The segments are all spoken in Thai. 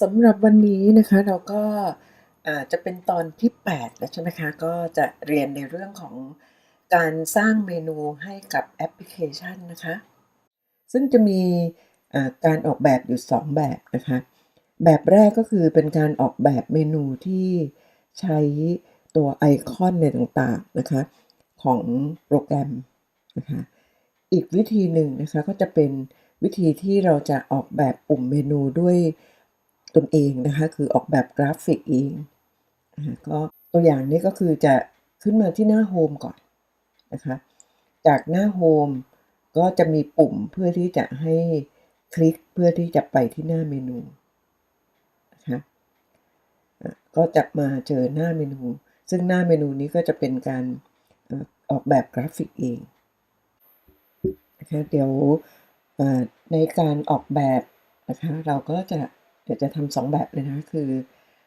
สำหรับวันนี้นะคะเราก็จะเป็นตอนที่ 8 แล้วใช่ไหมคะ ก็จะเรียนในเรื่องของการสร้างเมนูให้กับแอปพลิเคชันนะคะ ซึ่งจะมีการออกแบบอยู่ 2 แบบนะคะ แบบแรกก็คือเป็นการออกแบบเมนูที่ใช้ตัวไอคอนในต่างๆนะคะของโปรแกรมนะคะ อีกวิธีหนึ่งนะคะก็จะเป็นวิธีที่เราจะออกแบบปุ่มเมนูด้วย ตนเองนะคะ คือออกแบบกราฟิกเองก็ตัวอย่างนี้ก็คือจะขึ้นมาที่หน้าโฮมก่อนนะคะ จากหน้าโฮมก็จะมีปุ่มเพื่อที่จะให้คลิกเพื่อที่จะไปที่หน้าเมนูนะคะก็จะมาเจอหน้าเมนู ซึ่งหน้าเมนูนี้ก็จะเป็นการออกแบบกราฟิกเองนะคะเดี๋ยวในการออกแบบนะคะเราก็จะ เดี๋ยวจะทำสองแบบเลยนะคือ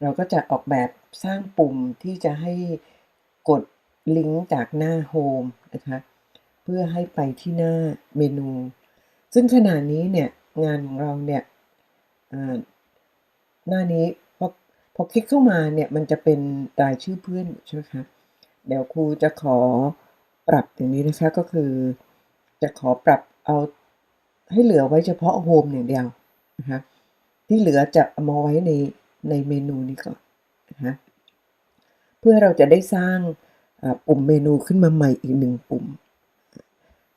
เราก็จะออกแบบสร้างปุ่มที่จะให้กดลิงก์จากหน้าโฮมนะคะเพื่อให้ไปที่หน้าเมนู ซึ่งขณะนี้เนี่ยงานของเราเนี่ยอ่าหน้านี้พอพอคลิกเข้ามาเนี่ยมันจะเป็นรายชื่อเพื่อนใช่ไหมคะเดี๋ยวครูจะขอปรับอย่างนี้นะคะก็คือ จะขอปรับเอาให้เหลือไว้เฉพาะโฮมอย่างเดียวนะคะ ที่เหลือจะเอามาไว้ในในเมนูนี้ก่อนนะคะเพื่อเราจะได้สร้างปุ่มเมนูขึ้นมาใหม่อีกหนึ่งปุ่ม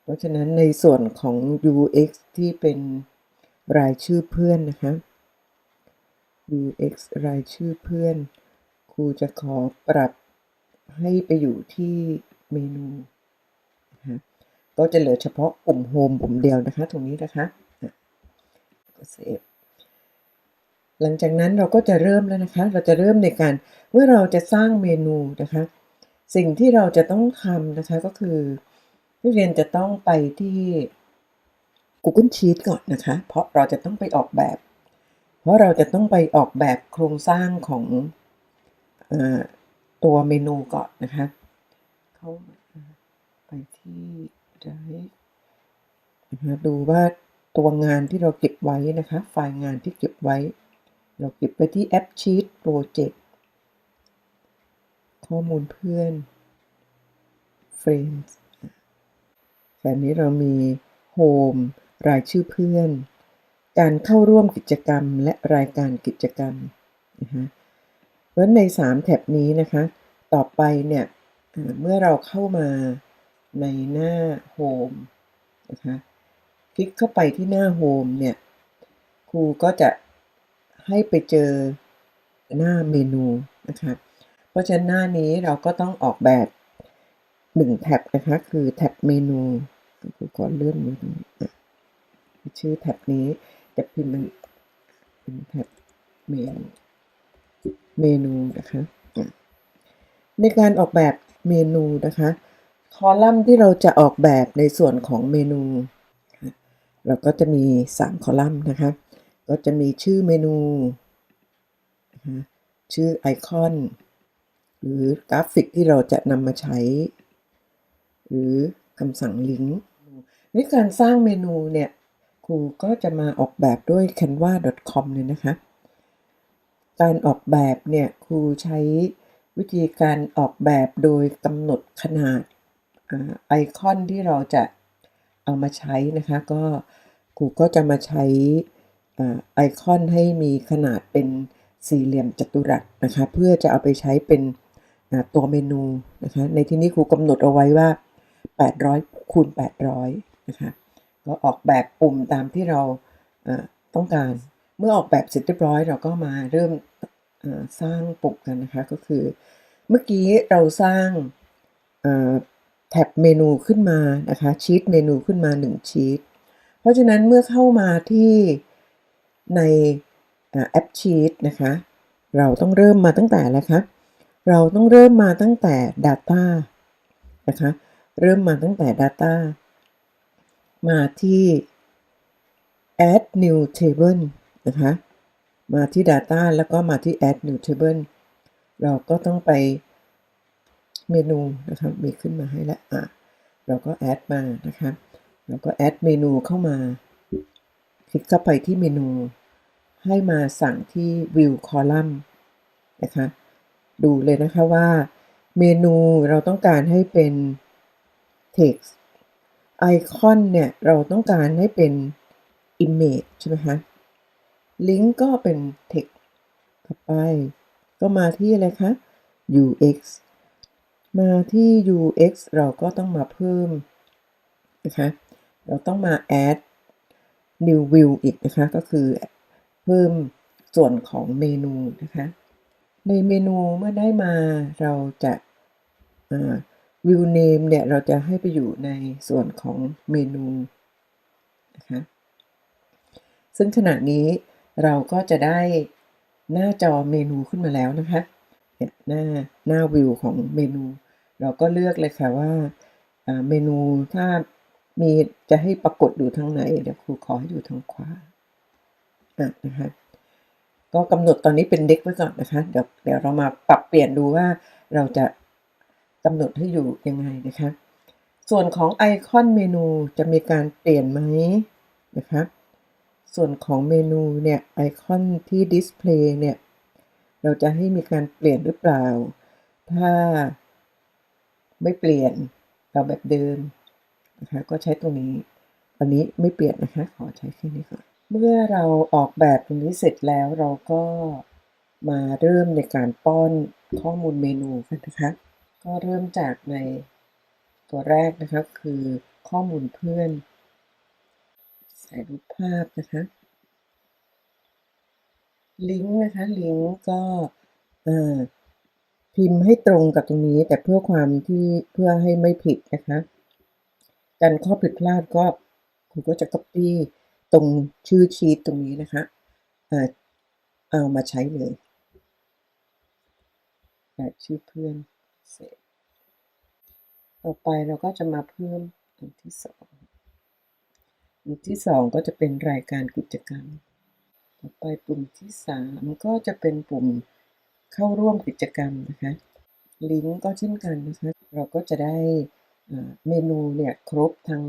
เพราะฉะนั้นในส่วนของ UX ที่เป็นรายชื่อเพื่อนนะคะ UX รายชื่อเพื่อน ครูจะขอปรับให้ไปอยู่ที่เมนูนะคะก็จะเหลือเฉพาะปุ่มโฮมปุ่มเดียวนะคะ ตรงนี้นะคะอะก็เซฟ หลังจากนั้นเราก็จะเริ่มแล้วนะคะ เราจะเริ่มในการเมื่อเราจะสร้างเมนูนะคะ สิ่งที่เราจะต้องทำนะคะก็คือนักเรียนจะต้องไปที่ Google Sheet ก่อนนะคะ เพราะเราจะต้องไปออกแบบ เพราะเราจะต้องไปออกแบบโครงสร้างของอตัวเมนูก่อนนะคะเขามาไปที่ Drive นะคะดูว่าตัวงานที่เราเก็บไว้นะคะ ไฟล์งานที่เก็บไว้ เราเก็บไปที่ App Sheet Project ข้อมูลเพื่อน Friends แบบนี้เรามี Home รายชื่อเพื่อน การเข้าร่วมกิจกรรมและรายการกิจกรรมนะคะเพราะใน 3 แท็บนี้นะคะ ต่อไปเนี่ย เมื่อเราเข้ามาในหน้า Home นะคะ คลิกเข้าไปที่หน้า Home เนี่ย ครูก็จะ ให้ไปเจอหน้าเมนูนะคะเพราะฉะนั้นหน้านี้เราก็ต้องออกแบบหนึ่งแท็บนะคะคือแท็บเมนูครูขอเลื่อนมาตรงนี้อะชื่อแท็บนี้แต่พิมพ์มันเป็นแท็บเมนูเมนูนะคะในการออกแบบเมนูนะคะ คอลัมน์ที่เราจะออกแบบในส่วนของเมนู เราก็จะมี 3 คอลัมน์นะคะ ก็จะมีชื่อเมนู ชื่อไอคอน หรือกราฟิกที่เราจะนำมาใช้ หรือคำสั่งลิงก์ในการสร้างเมนูเนี่ยครูก็จะมาออกแบบด้วย canva.com เลยนะคะ การออกแบบเนี่ยครูใช้วิธีการออกแบบโดยกำหนดขนาดอไอคอนที่เราจะเอามาใช้นะคะ ก็ครูก็จะมาใช้ ไอคอนให้มีขนาดเป็นสี่เหลี่ยมจัตุรัสนะคะเพื่อจะเอาไปใช้เป็นตัวเมนูนะคะในที่นี้ครูกำหนดเอาไว้ว่า 800คูณ800นะคะก็ออกแบบปุ่มตามที่เราต้องการ เมื่อออกแบบเสร็จเรียบร้อยเราก็มาเริ่มสร้างปุ่มกันนะคะก็คือ เมื่อกี้เราสร้างแท็บเมนูขึ้นมานะคะชีตเมนูขึ้นมา 1 ชีตเพราะฉะนั้นเมื่อเข้ามาที่ ในแอปชีตนะคะ เราต้องเริ่มมาตั้งแต่แล้วคะเราต้องเริ่มมาตั้งแต่ Data นะคะ เริ่มมาตั้งแต่ Data มาที่ add new table นะคะ มาที่ data แล้วก็มาที่ add new table เราก็ต้องไปเมนูนะคะมีขึ้นมาให้แล้วอะเราก็ add มานะคะเราก็ add เมนูเข้ามา ลิกเข้าไปที่เมนู ให้มาสั่งที่ View Column นะคะ ดูเลยนะคะว่าเมนูเราต้องการให้เป็น text ไอคอนเนี่ย เราต้องการให้เป็น image ใช่ไหมคะลิงก์ก็เป็น text ต่อไป ก็มาที่อะไรคะ UX มาที่ UX เราก็ต้องมาเพิ่มนะคะ เราต้องมา add new view อีกนะคะ ก็คือเพิ่มส่วนของเมนูนะคะ ในเมนูเมื่อได้มาเราจะ view name เนี่ยเราจะให้ไปอยู่ในส่วนของเมนูนะคะซึ่งขณะนี้เราก็จะได้หน้าจอเมนูขึ้นมาแล้วนะคะเนี่ยหน้าหน้าวิวของเมนู เราก็เลือกเลยค่ะว่าเมนูถ้า มีจะให้ปรากฏอยู่ทางไหน เดี๋ยวครูขอให้อยู่ทางขวาอะนะคะก็กำหนดตอนนี้เป็นเด็กไว้ก่อนนะคะ เดี๋ยวเดี๋ยวเรามาปรับเปลี่ยนดูว่าเราจะกำหนดให้อยู่ยังไงนะคะ ส่วนของไอคอนเมนูจะมีการเปลี่ยนไหมนะคะส่วนของเมนูเนี่ยไอคอนที่ดิสเพลย์เนี่ยเราจะให้มีการเปลี่ยนหรือเปล่า ถ้าไม่เปลี่ยนเราแบบเดิม นะคะก็ใช้ตรงนี้อันนี้ไม่เปลี่ยนนะคะ ขอใช้แค่นี้ก่อนเมื่อเราออกแบบตรงนี้เสร็จแล้วเราก็มาเริ่มในการป้อนข้อมูลเมนูกันนะคะ ก็เริ่มจากในตัวแรกนะคะคือข้อมูลเพื่อน ใส่รูปภาพนะคะ ลิงก์นะคะ ลิงก์ก็พิมพ์ให้ตรงกับตรงนี้แต่เพื่อความที่เพื่อให้ไม่ผิดนะคะ กันข้อผิดพลาดก็คุณก็จะ copy ตรงชื่อชีตตรงนี้นะคะเอามาใช้เลยแบบชื่อเพื่อนเสร็จต่อไปเราก็จะมาเพิ่มอันที่สองปุ่มที่2ก็จะเป็นรายการกิจกรรม ต่อไปปุ่มที่3ก็จะเป็นปุ่มเข้าร่วมกิจกรรมนะคะ ลิงก์ก็เช่นกันนะคะ เราก็จะได้ เมนูเนี่ยครบทั้ง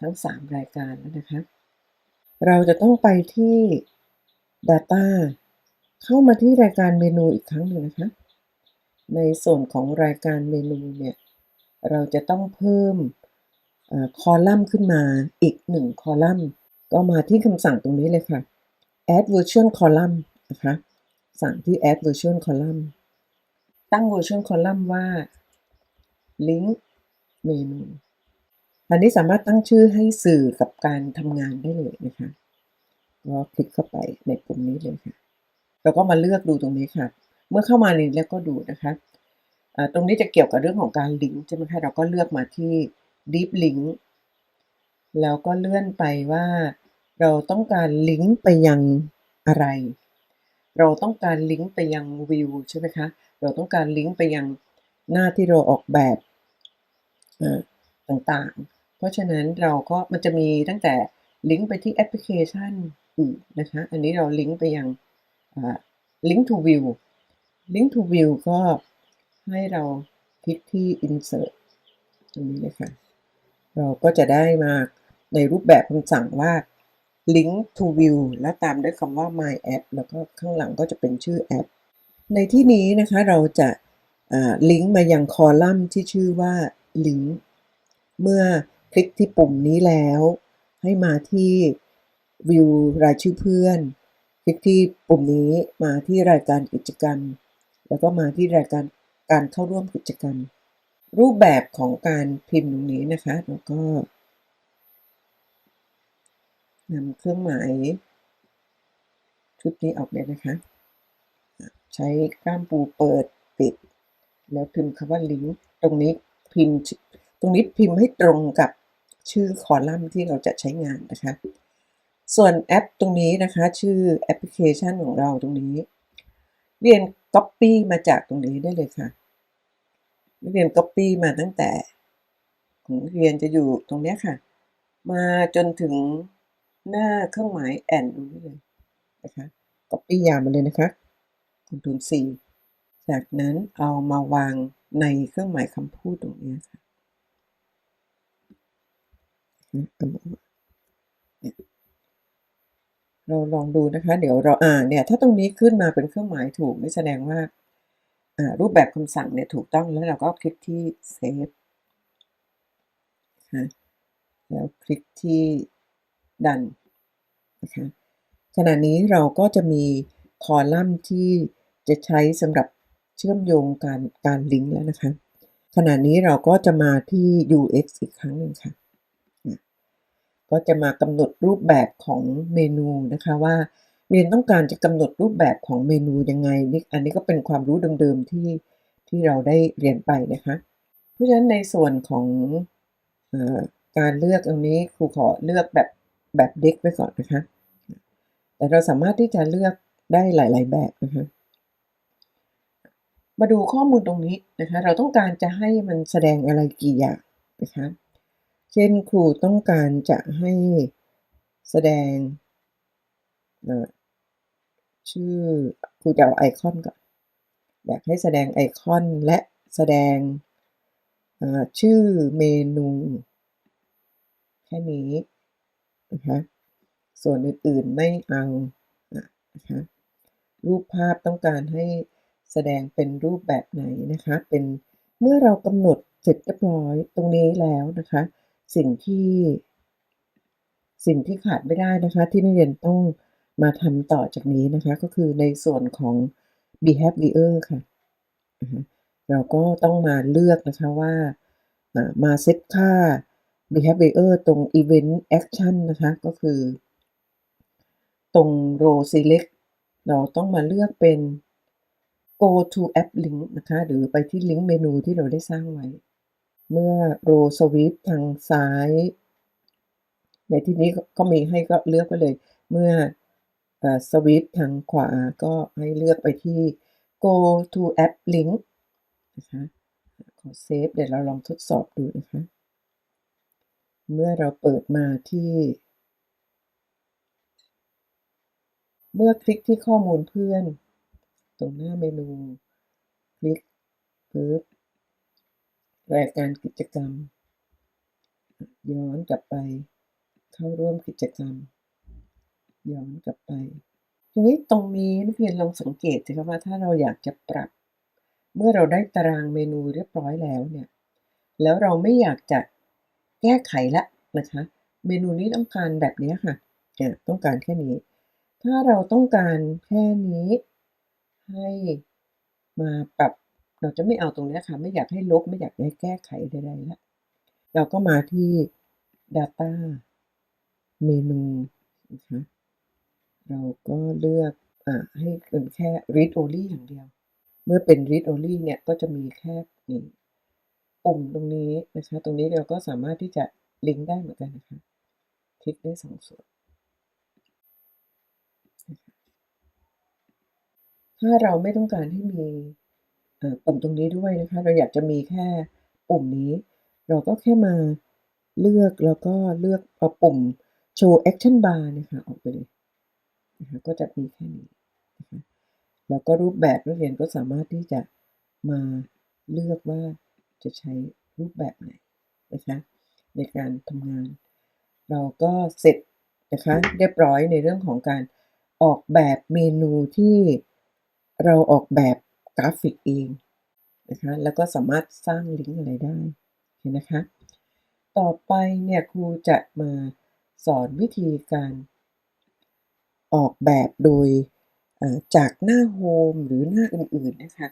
ทั้ง 3 รายการแล้วนะคะ เราจะต้องไปที่ Data เข้ามาที่รายการเมนูอีกครั้งหนึ่งนะคะ ในส่วนของรายการเมนูเนี่ย เราจะต้องเพิ่มคอลัมน์ขึ้นมาอีกหนึ่งคอลัมน์ ก็มาที่คำสั่งตรงนี้เลยค่ะ add virtual column นะคะ สั่งที่ add virtual column ตั้ง virtual column ว่า link เมนูอันนี้สามารถตั้งชื่อให้สื่อกับการทำงานได้เลยนะคะก็คลิกเข้าไปในปุ่มนี้เลยค่ะ เราก็มาเลือกดูตรงนี้ค่ะ เมื่อเข้ามาลิงแล้วก็ดูนะคะตรงนี้จะเกี่ยวกับเรื่องของการลิงก์ใช่ไหมคะเราก็เลือกมาที่ deep link แล้วก็เลื่อนไปว่า เราต้องการลิงก์ไปยังอะไร เราต้องการลิงก์ไปยังวิวใช่ไหมคะ เราต้องการลิงก์ไปยังหน้าที่เราออกแบบ ต่างๆ เพราะฉะนั้นเราก็มันจะมีตั้งแต่ลิงก์ไปที่แอปพลิเคชันอื่นนะคะ อันนี้เราลิงก์ไปยัง link to view link to view ก็ให้เราคลิกที่ insert ตรงนี้เลยค่ะเราก็จะได้มาในรูปแบบคำสั่งว่า link to view แล้วตามด้วยคำว่า my app แล้วก็ข้างหลังก็จะเป็นชื่อแอป ในที่นี้นะคะเราจะลิงก์มายังคอลัมน์ที่ชื่อว่า link เมื่อคลิกที่ปุ่มนี้แล้ว ให้มาที่วิวรายชื่อเพื่อน คลิกที่ปุ่มนี้มาที่รายการกิจกรรม แล้วก็มาที่รายการการเข้าร่วมกิจกรรม รูปแบบของการพิมพ์ตรงนี้นะคะแล้วก็นำเครื่องหมายชุดนี้ออกเลยนะคะ ใช้กล้ามปูเปิดปิด แล้วพิมพ์คำว่าลิงก์ตรงนี้ พิมพ์ ตรงนี้พิมพ์ให้ตรงกับชื่อคอลัมน์ที่เราจะใช้งานนะคะ ส่วนแอปตรงนี้นะคะ ชื่อแอปพลิเคชันของเราตรงนี้ เรียน Copy มาจากตรงนี้ได้เลยค่ะนักเรียน Copy มาตั้งแต่ของนักเรียนจะอยู่ตรงนี้ค่ะ มาจนถึงหน้าเครื่องหมายแอนตรงนี้เลยนะคะ Copy ยาวมาเลยนะคะ Ctrl C จากนั้นเอามาวาง ในเครื่องหมายคำพูดตรงนี้ค่ะเราลองดูนะคะ เดี๋ยวเราอ่าเนี่ย ถ้าตรงนี้ขึ้นมาเป็นเครื่องหมายถูกนี่แสดงว่าอ่ารูปแบบคำสั่งเนี่ยถูกต้องแล้วเราก็คลิกที่ save คะแล้วคลิกที่ done นะคะขณะนี้เราก็จะมีคอลัมน์ที่จะใช้สำหรับ เชื่อมโยงการการลิงก์แล้วนะคะ ขณะนี้เราก็จะมาที่ UX อีกครั้งหนึ่งค่ะ ก็จะมากำหนดรูปแบบของเมนูนะคะว่าเรียนต้องการจะกำหนดรูปแบบของเมนูยังไงนี่อันนี้ก็เป็นความรู้เดิมๆที่ที่เราได้เรียนไปนะคะ เพราะฉะนั้นในส่วนของอการเลือกตรงนี้ครูขอเลือกแบบแบบเด็กไว้ก่อนนะคะ แต่เราสามารถที่จะเลือกได้หลาย ๆ แบบนะคะ มาดูข้อมูลตรงนี้นะคะ เราต้องการจะให้มันแสดงอะไรกี่อย่างนะคะ เช่นครูต้องการจะให้แสดงชื่อครูจะเอาไอคอนก่อน อยากให้แสดงไอคอนและแสดงชื่อเมนูแค่นี้นะคะส่วนอื่นๆไม่เอานะคะรูปภาพต้องการให้ แสดงเป็นรูปแบบไหนนะคะ เป็นเมื่อเรากำหนดเสร็จเรียบร้อยตรงนี้แล้วนะคะ สิ่งที่สิ่งที่ขาดไม่ได้นะคะ ที่นักเรียนต้องมาทำต่อจากนี้นะคะ ก็คือในส่วนของ behavior ค่ะ เราก็ต้องมาเลือกนะคะว่ามาเซตค่า behavior ตรง event action นะคะ ก็คือ ตรง row select เราต้องมาเลือกเป็น go to app link นะคะ หรือไปที่ลิงก์เมนูที่เราได้สร้างไว้ เมื่อ row sweep ทางซ้าย ในที่นี้ก็มีให้ก็เลือกไปเลย เมื่อสวิปทางขวาก็ให้เลือกไปที่ go to app link นะคะขอเซฟเดี๋ยวเราลองทดสอบดูนะคะ เมื่อเราเปิดมาที่ เมื่อคลิกที่ข้อมูลเพื่อน ตรงหน้าเมนู คลิกปึ๊บรายการกิจกรรม ย้อนกลับไป เข้าร่วมกิจกรรม ย้อนกลับไป ทีนี้ตรงนี้นักเรียนลองสังเกตสิครับว่าถ้าเราอยากจะปรับ เมื่อเราได้ตารางเมนูเรียบร้อยแล้วเนี่ย แล้วเราไม่อยากจะแก้ไขละนะคะ เมนูนี้ต้องการแบบนี้ค่ะต้องการแค่นี้ ถ้าเราต้องการแค่นี้ ให้มาปรับเราจะไม่เอาตรงนี้ค่ะ ไม่อยากให้ลบไม่อยากให้แก้ไขใดๆละเราก็มาที่ data เมนูนะคะเราก็เลือกอ่าให้เป็นแค่ read only อย่างเดียว เมื่อเป็น read only เนี่ยก็จะมีแค่นี่ปุ่มตรงนี้นะคะ ตรงนี้เราก็สามารถที่จะลิงก์ได้เหมือนกันนะคะ คลิกได้สองส่วน ถ้าเราไม่ต้องการให้มีปุ่มตรงนี้ด้วยนะคะ เราอยากจะมีแค่ปุ่มนี้ เราก็แค่มาเลือกแล้วก็เลือกเอาปุ่ม show action bar นะคะออกไปเลยนะคะก็จะมีแค่นี้นะคะแล้วก็รูปแบบนักเรียนก็สามารถที่จะมาเลือกว่าจะใช้รูปแบบไหนนะคะในการทำงาน เราก็เสร็จนะคะเรียบร้อยในเรื่องของการออกแบบเมนูที่ เราออกแบบกราฟิกเองนะคะแล้วก็สามารถสร้างลิงก์อะไรได้เห็นนะคะ ต่อไปเนี่ยครูจะมาสอนวิธีการออกแบบโดยจากหน้าโฮมหรือหน้าอื่นๆนะคะ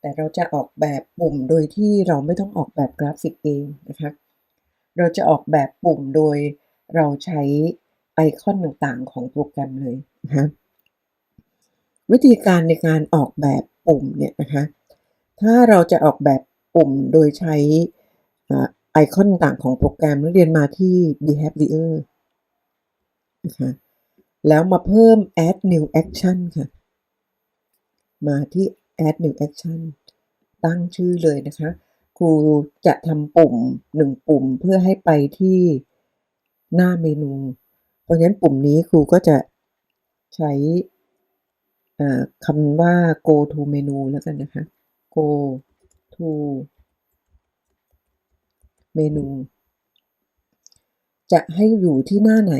แต่เราจะออกแบบปุ่มโดยที่เราไม่ต้องออกแบบกราฟิกเองนะคะ เราจะออกแบบปุ่มโดยเราใช้ไอคอนต่างๆของโปรแกรมเลยนะคะ วิธีการในการออกแบบปุ่มเนี่ยนะคะถ้าเราจะออกแบบปุ่มโดยใช้ไอคอนต่างของโปรแกรมเรียนมาที่ behavior นะคะแล้วมาเพิ่ม add new action ค่ะ มาที่ add new action ตั้งชื่อเลยนะคะ ครูจะทำปุ่มหนึ่งปุ่มเพื่อให้ไปที่หน้าเมนู เพราะฉะนั้นปุ่มนี้ครูก็จะใช้ คำว่า go to menu แล้วกันนะคะ go to menu จะให้อยู่ที่หน้าไหน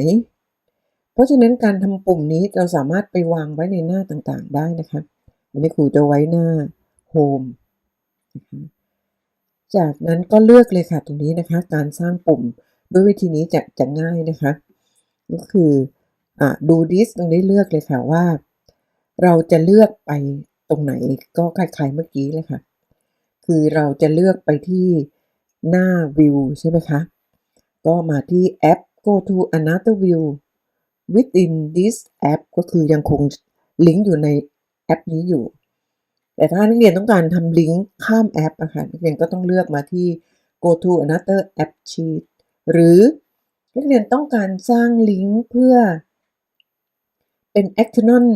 เพราะฉะนั้นการทำปุ่มนี้เราสามารถไปวางไว้ในหน้าต่างๆ ได้นะคะวันนี้ครูจะไว้หน้า Home นะคะจากนั้นก็เลือกเลยค่ะตรงนี้นะคะ การสร้างปุ่มด้วยวิธีนี้จะจะง่ายนะคะ ก็คืออ่าดู this ตรงนี้เลือกเลยค่ะว่า เราจะเลือกไปตรงไหนก็คล้ายๆเมื่อกี้เลยค่ะ คือเราจะเลือกไปที่หน้า view ใช่ไหมคะ ก็มาที่แอป go to another view within this app ก็คือยังคงลิงก์อยู่ในแอปนี้อยู่ แต่ถ้านักเรียนต้องการทำลิงก์ข้ามแอปอะค่ะนักเรียนก็ต้องเลือกมาที่ go to another app sheet หรือนักเรียนต้องการสร้างลิงก์เพื่อเป็น external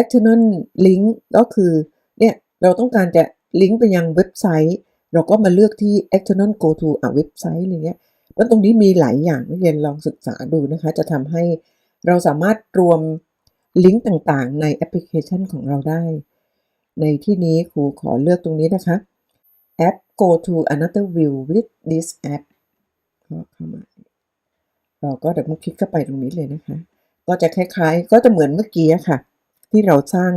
external link ก็คือเนี่ยเราต้องการจะลิงก์ไปยังเว็บไซต์ เราก็มาเลือกที่ external go to อะเว็บไซต์อะไรเงี้ยเพราะตรงนี้มีหลายอย่างนักเรียนลองศึกษาดูนะคะ จะทำให้เราสามารถรวมลิงก์ต่างๆ ในแอปพลิเคชันของเราได้ ในที่นี้ครูขอเลือกตรงนี้นะคะ แอป go to another view with this app ก็เข้ามาเราก็เดับเบิลคลิกเข้าไปตรงนี้เลยนะคะ ก็จะคล้ายๆ ก็จะเหมือนเมื่อกี้ค่ะ ที่เราสร้าง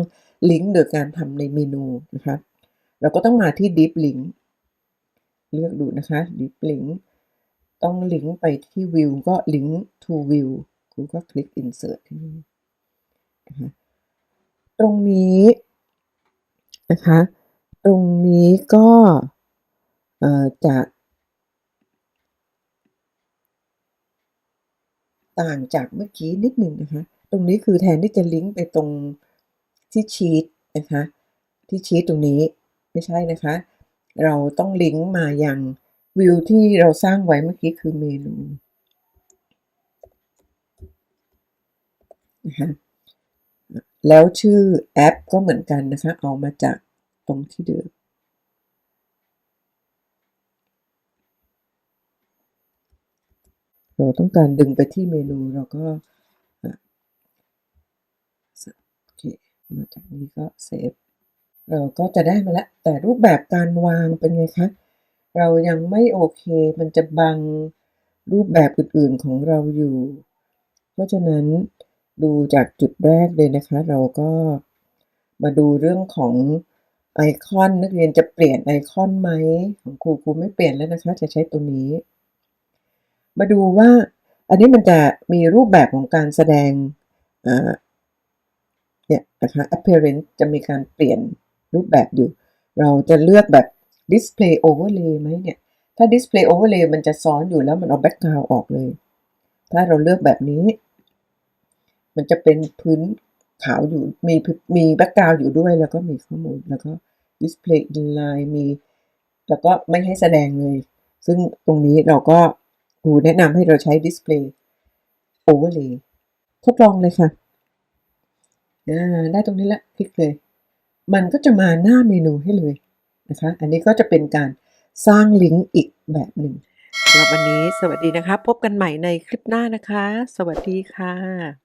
ลิงก์โดยการทำในเมนูนะคะ เราก็ต้องมาที่ deep link เลือกดูนะคะ deep link ต้องลิงก์ไปที่ view ก็ link to view ครูก็คลิก insert ที่นี่นะคะตรงนี้นะคะ ตรงนี้ก็เอ่อจะต่างจากเมื่อกี้นิดหนึ่งนะคะ ตรงนี้คือแทนที่จะลิงก์ไปตรง ที่ชีตนะคะที่ชีตตรงนี้ไม่ใช่นะคะ เราต้องลิงก์มาอยังวิวที่เราสร้างไว้เมื่อกี้คือเมนูนะคะแล้วชื่อแอปก็เหมือนกันนะคะ เอามาจากตรงที่เดิมเราต้องการดึงไปที่เมนูเราก็อะโอเค มาจากนี้ก็เซฟเราก็จะได้มาแล้ว แต่รูปแบบการวางเป็นไงคะ เรายังไม่โอเค มันจะบังรูปแบบอื่นๆของเราอยู่ เพราะฉะนั้นดูจากจุดแรกเลยนะคะ เราก็มาดูเรื่องของไอคอนนักเรียนจะเปลี่ยนไอคอนไหมของครูครูไม่เปลี่ยนแล้วนะคะ จะใช้ตัวนี้ มาดูว่าอันนี้มันจะมีรูปแบบของการแสดงอ่า เนี่ยนะคะ appearance จะมีการเปลี่ยนรูปแบบอยู่ เราจะเลือกแบบ display overlay ไหมเนี่ย ถ้า display overlay มันจะซ้อนอยู่แล้วมันเอา background ออกเลย ถ้าเราเลือกแบบนี้ มันจะเป็นพื้นขาวอยู่ มีมี background อยู่ด้วย แล้วก็มีข้อมูล แล้วก็ display inline มี แล้วก็ไม่ให้แสดงเลย ซึ่งตรงนี้เราก็ครูแนะนำให้เราใช้ display overlay ทดลองเลยค่ะ ได้ตรงนี้ละคลิกเลย มันก็จะมาหน้าเมนูให้เลยนะคะ อันนี้ก็จะเป็นการสร้างลิงก์อีกแบบหนึ่งสำหรับวันนี้สวัสดีนะคะ พบกันใหม่ในคลิปหน้านะคะ สวัสดีค่ะ